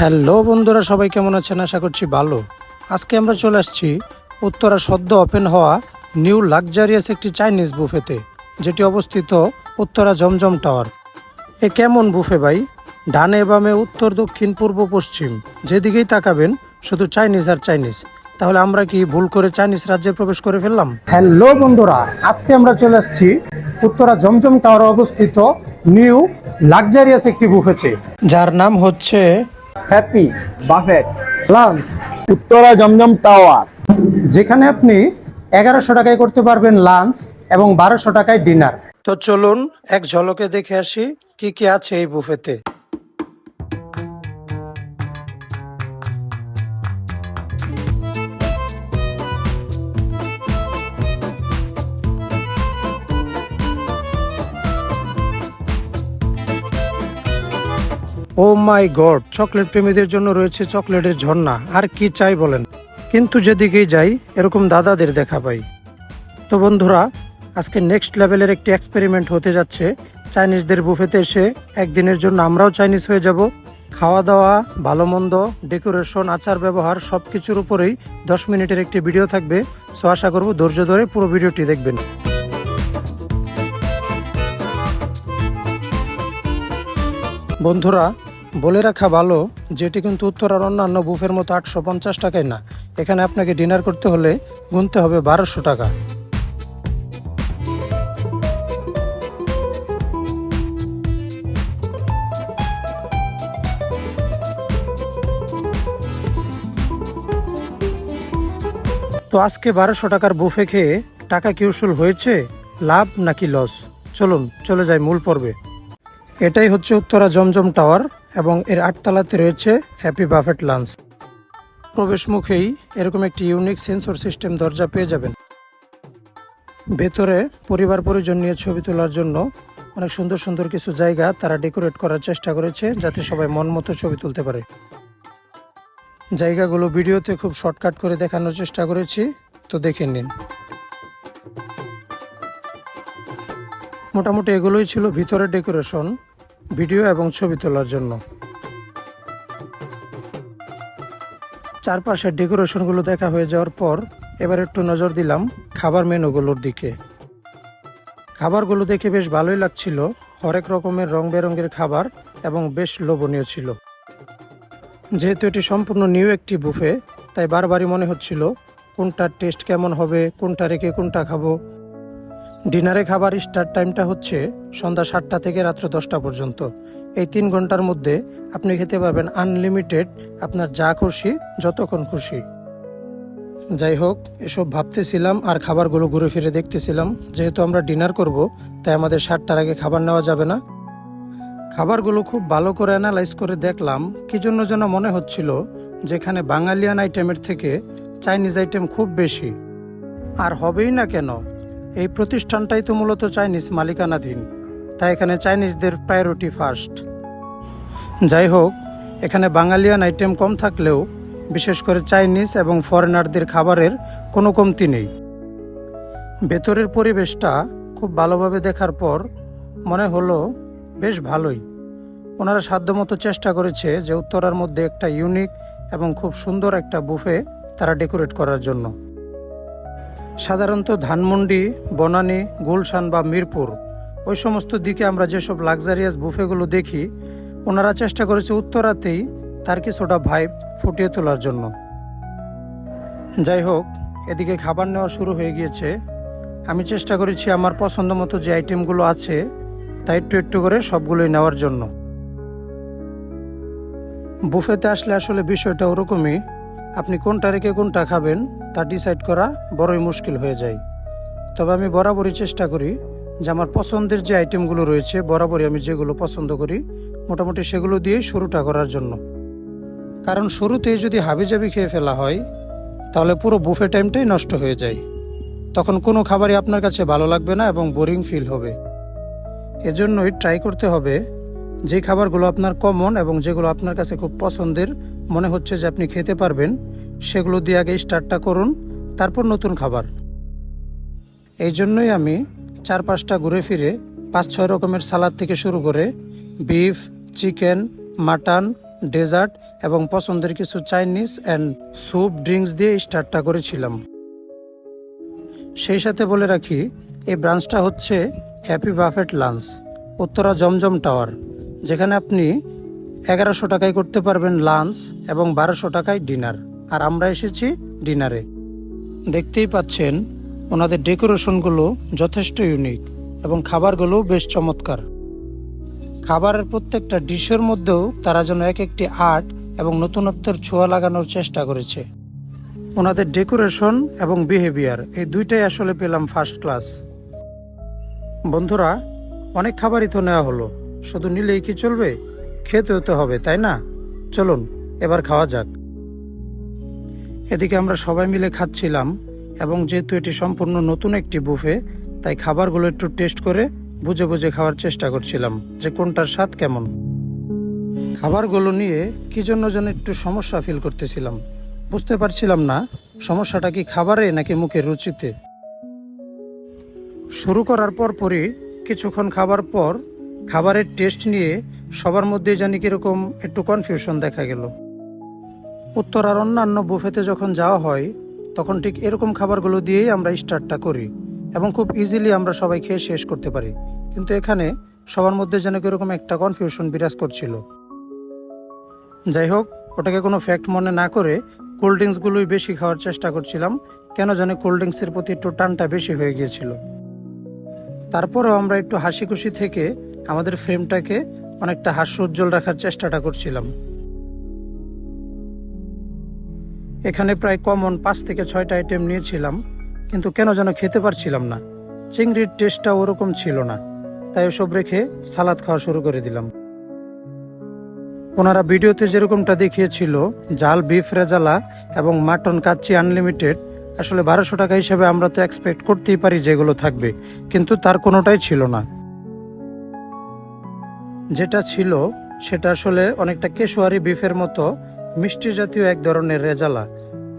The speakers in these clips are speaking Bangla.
হ্যালো বন্ধুরা সবাই কেমন আছেন? আশা করছি ভালো। আজকে আমরা চলে আসছি উত্তরা সদ্য ওপেন হওয়া নিউ লাক্সারিয়াস একটি চাইনিজ বুফেতে যেটি অবস্থিত উত্তরা জমজম টাওয়ার। এ কেমন বুফে ভাই? ডানে বামে উত্তর দক্ষিণ পূর্ব পশ্চিম যেদিকেই তাকাবেন শুধু চাইনিজ আর চাইনিজ। তাহলে আমরা কি ভুল করে চাইনিজ রাজ্যে প্রবেশ করে ফেললাম? হ্যালো বন্ধুরা আজকে আমরা চলে আসছি উত্তরা জমজম টাওয়ারে অবস্থিত নিউ লাক্সারিয়াস একটি বুফেতে। যার নাম হচ্ছে happy, buffet, lunch, Uttara Zamzam tower যেখানে আপনি এগারোশো টাকায় করতে পারবেন লাঞ্চ এবং বারোশো টাকায় ডিনার। তো চলুন এক ঝলকে দেখে আসি কি কি আছে এই বুফেতে। ও মাই গড, চকলেট প্রেমীদের জন্য রয়েছে চকলেটের ঝর্ণা, আর কি চাই বলেন? কিন্তু যেদিকেই যাই, এরকম দাদাদের দেখা পাই। তো বন্ধুরা, আজকে নেক্সট লেভেলের একটি এক্সপেরিমেন্ট হতে যাচ্ছে। চাইনিজদের বুফেতে এসে একদিনের জন্য আমরাও চাইনিজ হয়ে যাব। খাওয়া দাওয়া ভালো মন্দ ডেকোরেশন আচার ব্যবহার সব কিছুর উপরেই দশ মিনিটের একটি ভিডিও থাকবে। সো আশা করব ধৈর্য ধরে পুরো ভিডিওটি দেখবেন। বন্ধুরা বলে রাখা ভালো, যেটি কিন্তু উত্তরার অন্যান্য বুফের মতো আটশো পঞ্চাশ টাকায় না। এখানে আপনাকে ডিনার করতে হলে গুনতে হবে বারোশো টাকা। তো আজকে বারোশো টাকার বুফে খেয়ে টাকা কি উসুল হয়েছে? লাভ নাকি লস? চলুন, চলে যাই মূল পর্বে। এটাই হচ্ছে উত্তরা জমজম টাওয়ার এবং এর আটতলাতে রয়েছে হ্যাপি বাফেট লাঞ্চ। প্রবেশ মুখেই এরকম একটি ইউনিক সেন্সর সিস্টেম দরজা পেয়ে যাবেন। ভেতরে পরিবার পরিজন নিয়ে ছবি তোলার জন্য অনেক সুন্দর সুন্দর কিছু জায়গা তারা ডেকোরেট করার চেষ্টা করেছে যাতে সবাই মন মতো ছবি তুলতে পারে। জায়গাগুলো ভিডিওতে খুব শর্টকাট করে দেখানোর চেষ্টা করেছি, তো দেখে নিন। মোটামুটি এগুলোই ছিল ভিতরের ডেকোরেশন, ভিডিও এবং ছবি তোলার জন্য। চারপাশের ডেকোরেশনগুলো দেখা হয়ে যাওয়ার পর এবার একটু নজর দিলাম খাবার মেনুগুলোর দিকে। খাবারগুলো দেখে বেশ ভালোই লাগছিল, হরেক রকমের রং বেরঙের খাবার এবং বেশ লোভনীয় ছিল। যেহেতু এটি সম্পূর্ণ নিউ একটি বুফে, তাই বারবারই মনে হচ্ছিল কোনটার টেস্ট কেমন হবে, কোনটা রেখে কোনটা খাব ডিনারে খাবার স্টার্ট টাইমটা হচ্ছে সন্ধ্যা সাতটা থেকে রাত্র দশটা পর্যন্ত। এই তিন ঘণ্টার মধ্যে আপনি খেতে পারবেন আনলিমিটেড আপনার যা খুশি, যতক্ষণ খুশি। যাই হোক, এসব ভাবতেছিলাম আর খাবারগুলো ঘুরে ফিরে দেখতেছিলাম। যেহেতু আমরা ডিনার করব, তাই আমাদের সাতটার আগে খাবার নেওয়া যাবে না। খাবারগুলো খুব ভালো করে অ্যানালাইজ করে দেখলাম, কি জন্য যেন মনে হচ্ছিল যেখানে বাঙালিয়ান আইটেমের থেকে চাইনিজ আইটেম খুব বেশি। আর হবেই না কেন? এই প্রতিষ্ঠানটাই তো মূলত চাইনিজ মালিকানাধীন। তাই এখানে চাইনিজদের প্রায়োরিটি ফার্স্ট যাই হোক, এখানে বাঙালিয়ান আইটেম কম থাকলেও বিশেষ করে চাইনিজ এবং ফরেনারদের খাবারের কোনো কমতি নেই। ভেতরের পরিবেশটা খুব ভালোভাবে দেখার পর মনে হলো বেশ ভালোই। ওনারা সাধ্যমতো চেষ্টা করেছে যে উত্তরার মধ্যে একটা ইউনিক এবং খুব সুন্দর একটা বুফে তারা ডেকোরেট করার জন্য। সাধারণত ধানমন্ডি, বনানী, গুলশান বা মিরপুর, ওই সমস্ত দিকে আমরা যেসব লাক্সারিয়াস বুফেগুলো দেখি, ওনারা চেষ্টা করেছে উত্তরাতেই তার কিছুটা ভাইব ফুটিয়ে তোলার জন্য। যাই হোক এদিকে খাবার নেওয়া শুরু হয়ে গিয়েছে। আমি চেষ্টা করেছি আমার পছন্দ মতো যে আইটেমগুলো আছে তাই একটু একটু করে সবগুলোই নেওয়ার জন্য। বুফেতে আসলে আসলে বিষয়টা ওরকমই আপনি কোনটা রেখে কোনটা খাবেন তা ডিসাইড করা বড়ই মুশকিল হয়ে যায়। তবে আমি বরাবরই চেষ্টা করি যে আমার পছন্দের যে আইটেমগুলো রয়েছে, বরাবরই আমি যেগুলো পছন্দ করি, মোটামুটি সেগুলো দিয়ে শুরুটা করার জন্য। কারণ শুরুতেই যদি হাবিজাবি খেয়ে ফেলা হয়, তাহলে পুরো বুফে টাইমটাই নষ্ট হয়ে যায়। তখন কোনো খাবারই আপনার কাছে ভালো লাগবে না এবং বোরিং ফিল হবে। এজন্যই ট্রাই করতে হবে যে খাবারগুলো আপনার কমন এবং যেগুলো আপনার কাছে খুব পছন্দের মনে হচ্ছে যে আপনি খেতে পারবেন। সেগুলো দিয়ে আগে স্টার্টটা করুন, তারপর নতুন খাবার। এই জন্যই আমি চার পাঁচটা ঘুরে ফিরে পাঁচ ছয় রকমের সালাদ থেকে শুরু করে বিফ, চিকেন, মাটন, ডেজার্ট এবং পছন্দের কিছু চাইনিজ অ্যান্ড স্যুপ ড্রিঙ্কস দিয়ে স্টার্টটা করেছিলাম। সেই সাথে বলে রাখি, এই ব্রাঞ্চটা হচ্ছে happy buffet lunch, Uttara Zamzam tower, যেখানে আপনি এগারোশো টাকায় করতে পারবেন লাঞ্চ এবং বারোশো টাকায় ডিনার আর আমরা এসেছি ডিনারে দেখতেই পাচ্ছেন, ওনাদের ডেকোরেশনগুলো যথেষ্ট ইউনিক এবং খাবারগুলো বেশ চমৎকার। খাবারের প্রত্যেকটা ডিশের মধ্যেও তারা যেন এক একটি আর্ট এবং নতুনত্বের ছোঁয়া লাগানোর চেষ্টা করেছে। ওনাদের ডেকোরেশন এবং বিহেভিয়ার এই দুইটাই আসলে পেলাম ফার্স্ট ক্লাস বন্ধুরা, অনেক খাবারই তো নেওয়া হলো। শুধু নিলেই কি চলবে? খেতেও তো হবে, তাই না? চলুন, এবার খাওয়া যাক। এদিকে আমরা সবাই মিলে খাচ্ছিলাম, এবং যেহেতু এটি সম্পূর্ণ নতুন একটি বুফে, তাই খাবারগুলো একটু টেস্ট করে বুঝে বুঝে খাওয়ার চেষ্টা করছিলাম যে কোনটার স্বাদ কেমন। খাবারগুলো নিয়ে কি জন্য যেন একটু সমস্যা ফিল করতেছিলাম। বুঝতে পারছিলাম না, সমস্যাটা কি খাবারে নাকি মুখের রুচিতে। শুরু করার পর পরই কিছুক্ষণ খাবার পর খাবারের টেস্ট নিয়ে সবার মধ্যে জানি কীরকম একটু কনফিউশন দেখা গেল। উত্তরার অন্যান্য বুফেতে যখন যাওয়া হয়, তখন ঠিক এরকম খাবারগুলো দিয়েই আমরা স্টার্টটা করি এবং খুব ইজিলি আমরা সবাই খেয়ে শেষ করতে পারি। কিন্তু এখানে সবার মধ্যে যেন কীরকম একটা কনফিউশন বিরাজ করছিল। যাই হোক ওটাকে কোনো ফ্যাক্ট মনে না করে কোল্ড ড্রিঙ্কসগুলোই বেশি খাওয়ার চেষ্টা করছিলাম, কেন জানি কোল্ড ড্রিঙ্কসের প্রতি একটু টানটা বেশি হয়ে গিয়েছিল। তারপরেও আমরা একটু হাসি খুশি থেকে আমাদের ফ্রেমটাকে অনেকটা হাস্য উজ্জ্বল রাখার চেষ্টাটা করছিলাম। এখানে প্রায় কমন পাঁচ থেকে ছয়টা আইটেম নিয়েছিলাম, কিন্তু কেন যেন খেতে পারছিলাম না। চিংড়ির টেস্টটা ওরকম ছিল না, তাই ওসব রেখে সালাদ খাওয়া শুরু করে দিলাম। ওনারা ভিডিওতে যেরকমটা দেখিয়েছিল জাল বিফ রেজালা এবং মাটন কাচ্চি আনলিমিটেড আসলে বারোশো টাকা হিসেবে আমরা তো এক্সপেক্ট করতেই পারি যেগুলো থাকবে, কিন্তু তার কোনোটাই ছিল না। যেটা ছিল, সেটা আসলে অনেকটা কেশোয়ারি বিফের মতো মিষ্টি জাতীয় এক ধরনের রেজালা।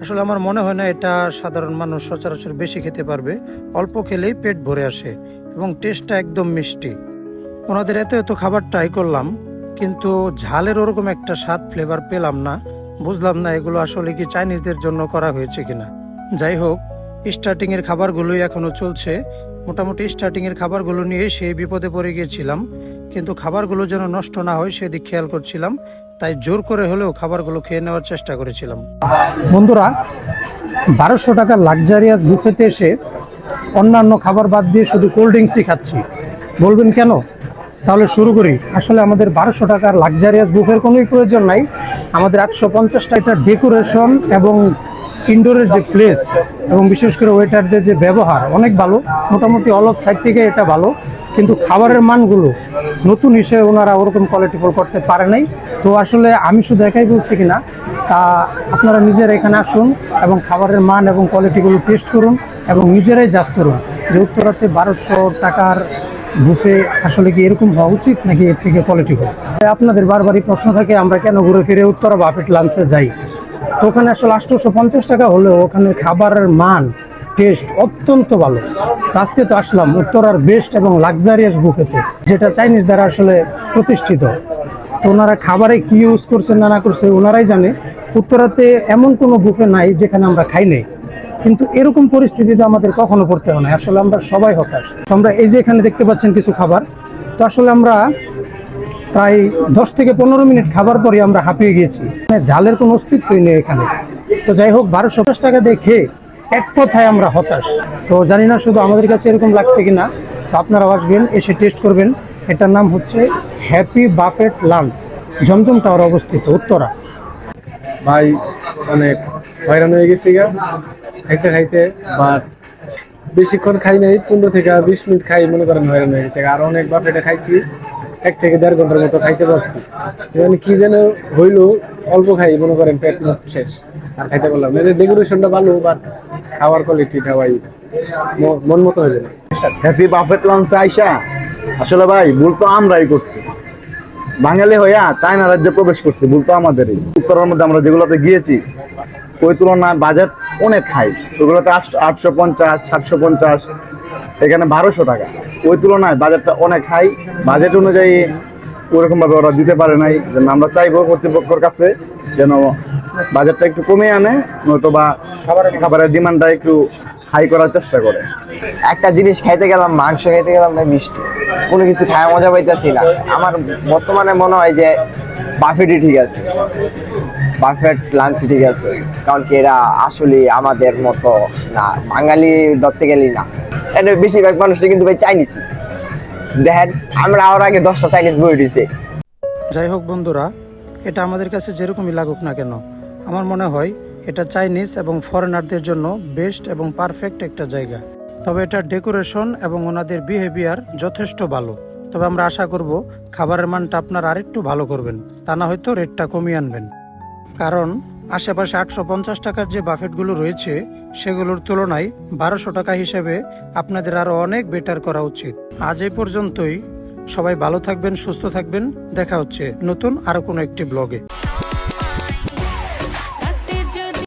আসলে আমার মনে হয় না এটা সাধারণ মানুষ সচরাচর বেশি খেতে পারবে। অল্প খেলেই পেট ভরে আসে এবং টেস্টটা একদম মিষ্টি। ওনাদের এত এত খাবার ট্রাই করলাম, কিন্তু ঝালের ওরকম একটা স্বাদ ফ্লেভার পেলাম না। বুঝলাম না এগুলো আসলে কি চাইনিজদের জন্য করা হয়েছে কিনা। যাই হোক স্টার্টিং এর খাবারগুলোই এখনও চলছে। মোটামুটি স্টার্টিং এর খাবারগুলো নিয়ে সেই বিপদে পড়ে গিয়েছিলাম। কিন্তু খাবারগুলো যেন নষ্ট না হয় সেদিক খেয়াল করছিলাম। তাই জোর করে হলেও খাবারগুলো খেয়ে নেওয়ার চেষ্টা করেছিলাম। বন্ধুরা, বারোশো টাকার লাক্সারিয়াস বুফেতে এসে অন্যান্য খাবার বাদ দিয়ে শুধু কোল্ড ড্রিঙ্কসই খাচ্ছি। বলবেন কেন? তাহলে শুরু করি। আসলে আমাদের বারোশো টাকার লাক্সারিয়াস বুফের কোনোই প্রয়োজন নাই। আমাদের একশো পঞ্চাশ টাকার ডেকোরেশন এবং ইনডোরের যে প্লেস এবং বিশেষ করে ওয়েটারদের যে ব্যবহার, অনেক ভালো। মোটামুটি অল অফ সাইড থেকে এটা ভালো। কিন্তু খাবারের মানগুলো নতুন হিসেবে ওনারা ওরকম কোয়ালিটিফুল করতে পারে নাই। তো আসলে আমি শুধু একাই বলছি কিনা, তা আপনারা নিজেরা এখানে আসুন এবং খাবারের মান এবং কোয়ালিটিগুলো টেস্ট করুন এবং নিজেরাই জাজ করুন যে উত্তরাতে বারোশো টাকার বুফে আসলে কি এরকম হওয়া উচিত নাকি এর থেকে কোয়ালিটি হয় আপনাদের বারবারই প্রশ্ন থাকে, আমরা কেন ঘুরে ফিরে উত্তরা বাফেট লাঞ্চে যাই? ওখানে আসলে আটশোশো পঞ্চাশ টাকা হলেও ওখানে খাবারের মান টেস্ট অত্যন্ত ভালো। আজকে তো আসলাম উত্তরার বেস্ট এবং লাক্সারিয়াস বুফেতে যেটা চাইনিজ দ্বারা আসলে প্রতিষ্ঠিত। ওনারা খাবারে কি ইউজ করছে না না করছে ওনারাই জানে। উত্তরাতে এমন কোনো বুফে নাই যেখানে আমরা খাই নাই। কিন্তু এরকম পরিস্থিতিতে আমাদের কখনো পড়তে হয় না। আসলে আমরা সবাই হতাশ। আমরা এই যে এখানে দেখতে পাচ্ছেন কিছু খাবার। তো আসলে আমরা প্রায় দশ থেকে পনেরো মিনিট খাবার পরে আমরা হাঁপিয়ে গিয়েছি। মানে ঝালের কোনো অস্তিত্বই নেই এখানে। তো যাই হোক, বারোশো পঞ্চাশ টাকা দেখে এক কথায় আমরা হতাশ। তো জানি না শুধু আমাদের কাছে এরকম লাগছে কিনা। তো আপনারাও আসবেন, এসে টেস্ট করবেন। এটার নাম হচ্ছে happy buffet lunch. Zamzam tower অবস্থিত, উত্তরা। ভাই, অনেক হয়রান হয়ে গেছি গা। খাইতে খাইতে বাট বেশিক্ষণ খাই নাই, পনেরো থেকে বিশ মিনিট খাই, মনে করেন হয়রান হয়ে গেছে আর অনেক বাপেটা খাইছি। এক থেকে দেড় ঘণ্টার মতো খাইতে পারছি। মানে কি যেন হইল, অল্প খাই, মনে করেন পেট শেষ, আর খাইতে পারলাম না। ডেকোরেশনটা ভালো বাট খাওয়ার কোয়ালিটি খাওয়াই মন মতো হয়ে যাবে হ্যাপি বাফেট লঞ্চে আইসা, আসলে ভাই, ভুল তো আমরাই করছি। বাঙালি হইয়া চায়না রাজ্যে প্রবেশ করছি, ভুল তো আমাদেরই। উত্তরের মধ্যে আমরা যেগুলোতে গিয়েছি, ওই তুলনায় বাজেট অনেক হাই ওগুলোতে আটশো পঞ্চাশ, সাতশো পঞ্চাশ, এখানে বারোশো টাকা। ওই তুলনায় বাজারটা অনেক হাই বাজেট অনুযায়ী ওরকম ভাবে ওরা দিতে পারে নাই। যেন আমরা চাইব কর্তৃপক্ষের কাছে যেন বাজারটা একটু কমে আনে নয়তো বা খাবারের খাবারের ডিমান্ডটা একটু হাই করার চেষ্টা করে। একটা জিনিস খাইতে গেলাম, মাংস খাইতে গেলাম না, মিষ্টি। কোনো কিছু খায় মজা পাইতেছি না। আমার বর্তমানে মনে হয় যে বাফেটই ঠিক আছে। বাফেট লাঞ্চ ঠিক আছে। কারণ কি এরা আসলে আমাদের মতো না, বাঙালি ধরতে গেলেই না। এটা বেশিরভাগ মানুষটা কিন্তু ভাই চাইনিজ দেখেন, আমরা আর আগে দশটা চাইনিজ বই দিছে যাই হোক বন্ধুরা, এটা আমাদের কাছে যেরকমই লাগুক না কেন, আমার মনে হয় এটা চাইনিজ এবং ফরেনারদের জন্য বেস্ট এবং পারফেক্ট একটা জায়গা। তবে এটার ডেকোরেশন এবং ওনাদের বিহেভিয়ার যথেষ্ট ভালো। তবে আমরা আশা করব, খাবারের মানটা আপনারা আরেকটু ভালো করবেন, তা না হয়তো রেটটা কমিয়ে আনবেন। কারণ আশেপাশে আটশো পঞ্চাশ টাকার যে বাফেটগুলো রয়েছে, সেগুলোর তুলনায় বারোশো টাকা হিসেবে আপনাদের আরও অনেক বেটার করা উচিত। আজ এই পর্যন্তই। সবাই ভালো থাকবেন, সুস্থ থাকবেন। দেখা হচ্ছে নতুন আরও কোনো একটি ব্লগে